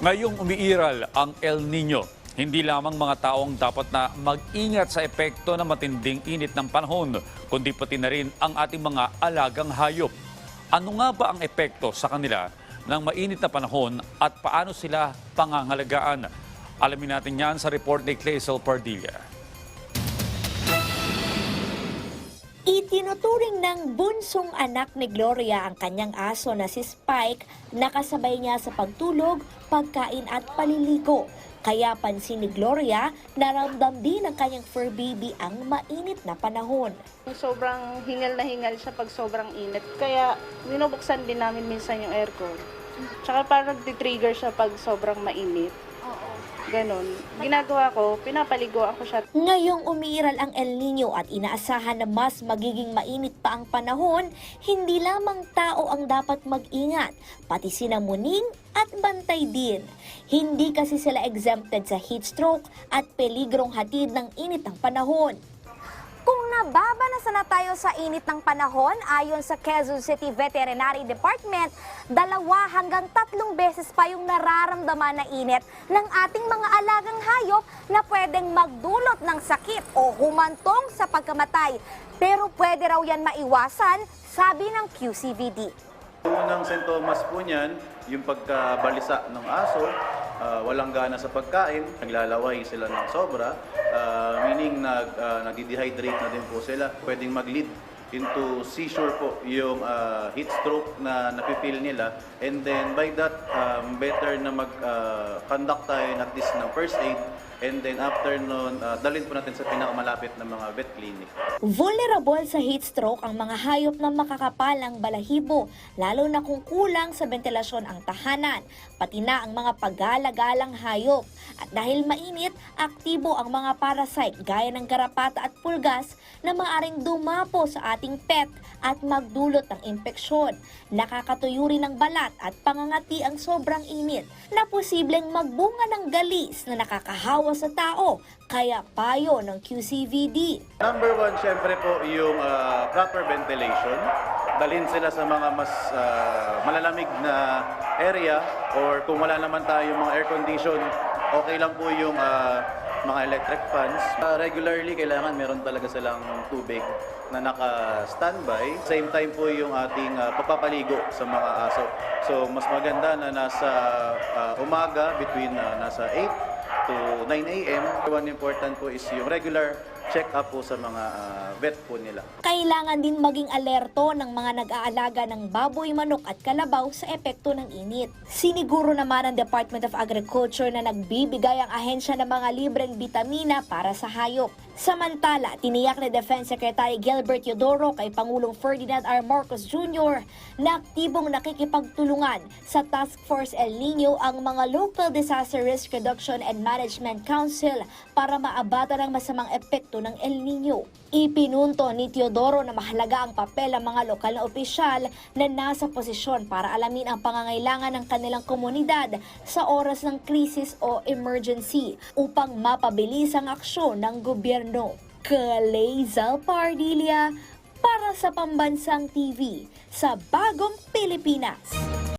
Ngayong umiiral ang El Nino, hindi lamang mga taong dapat na mag-ingat sa epekto ng matinding init ng panahon, kundi pati na rin ang ating mga alagang hayop. Ano nga ba ang epekto sa kanila ng mainit na panahon at paano sila pangangalagaan? Alamin natin yan sa report ni Clazel Pardilla. Itinuturing ng bunsong anak ni Gloria ang kanyang aso na si Spike na kasabay niya sa pagtulog, pagkain at paliligo. Kaya pansin ni Gloria, naramdam din ng kanyang fur baby ang mainit na panahon. Sobrang hingal na hingal siya pag sobrang init. Kaya binubuksan din namin minsan yung aircon. Tsaka parang nagtitrigger siya pag sobrang mainit. Ganon. Ginagawa ko, pinapaliguan ko siya. Ngayong umiiral ang El Nino at inaasahan na mas magiging mainit pa ang panahon, hindi lamang tao ang dapat mag-ingat, pati sinamuning at bantay din. Hindi kasi sila exempted sa heat stroke at peligrong hatid ng init ng panahon. Nababanasan na tayo sa init ng panahon, ayon sa Quezon City Veterinary Department, dalawa hanggang tatlong beses pa yung nararamdaman na init ng ating mga alagang hayop na pwedeng magdulot ng sakit o humantong sa pagkamatay. Pero pwede raw yan maiwasan, sabi ng QCVD. Unang sintomas po niyan, yung pagkabalisa ng aso, ah, walang gana sa pagkain, naglalaway sila ng sobra, ah, meaning nag, uh, nag-dehydrate na din po sila. Pwedeng mag-lead into seizure po yung ah, heat stroke na napipil nila. And then by that, um, better na mag-conduct tayo at least ng first aid. And then after nun, ah, dalhin po natin sa pinakamalapit na mga vet clinic. Vulnerable sa heat stroke ang mga hayop na makakapalang balahibo, lalo na kung kulang sa ventilasyon ang tahanan, pati na ang mga paggalagalang hayop. At dahil mainit, aktibo ang mga parasite gaya ng garapata at pulgas na maaring dumapo sa ating pet at magdulot ng impeksyon. Nakakatuyo rin ng balat at pangangati ang sobrang init na posibleng magbunga ng galis na nakakahawa sa tao, kaya payo ng QCVD. Number one, syempre po, yung ah, proper ventilation. Dalhin sila sa mga mas ah, malalamig na area or kung wala naman tayo mga air condition, okay lang po yung ah, mga electric fans. Ah, regularly, kailangan meron talaga silang tubig na naka-standby. Same time po yung ating ah, pagpapaligo sa mga aso. So, mas maganda na nasa ah, umaga between ah, nasa 8 to 9 a.m. One important po is yung regular check-up po sa mga ah, vet po nila. Kailangan din maging alerto ng mga nag-aalaga ng baboy, manok at kalabaw sa epekto ng init. Siniguro naman ng Department of Agriculture na nagbibigay ang ahensya ng mga libreng bitamina para sa hayop. Samantala, tiniyak ni Defense Secretary Gilbert Teodoro kay Pangulong Ferdinand R. Marcos Jr. na aktibong nakikipagtulungan sa Task Force El Nino ang mga Local Disaster Risk Reduction and Management Council para maabata ng masamang epekto ng El Nino. Ipinunto ni Teodoro na mahalaga ang papel ng mga lokal na opisyal na nasa posisyon para alamin ang pangangailangan ng kanilang komunidad sa oras ng krisis o emergency upang mapabilis ang aksyon ng gobyerno. Kalezal Pardilia para sa Pambansang TV sa Bagong Pilipinas.